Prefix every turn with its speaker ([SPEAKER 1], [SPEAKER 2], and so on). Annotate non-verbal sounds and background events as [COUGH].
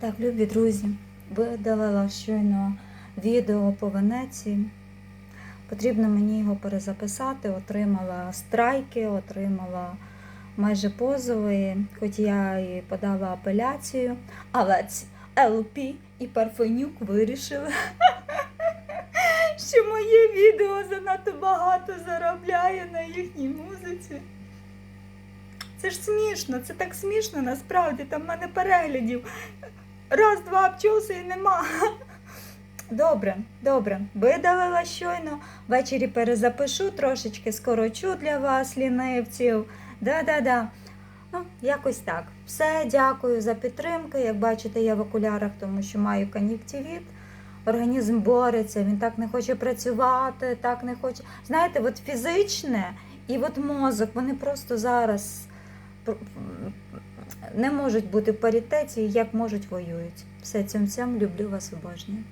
[SPEAKER 1] Так, любі друзі, видалила щойно відео по Венеції. Потрібно мені його перезаписати. Отримала страйки, отримала майже позови, хоч я і подала апеляцію, але ЛП і Парфенюк вирішили, [LAUGHS] що моє відео занадто багато заробляє на їхній музиці. Це ж смішно, це так смішно насправді, там в мене переглядів. Раз, два обчоси і нема. Добре, добре. Видалила щойно. Ввечері перезапишу, трошечки скорочу для вас, лінивців. Да-да-да. Ну, якось так. Все, дякую за підтримку. Як бачите, я в окулярах, тому що маю кон'юктивіт. Організм бореться, він так не хоче працювати, так не хоче. Знаєте, от фізичне і от мозок, вони просто зараз не можуть бути в паритеті, як можуть воюють. Все цим цим люблю вас обожнюю.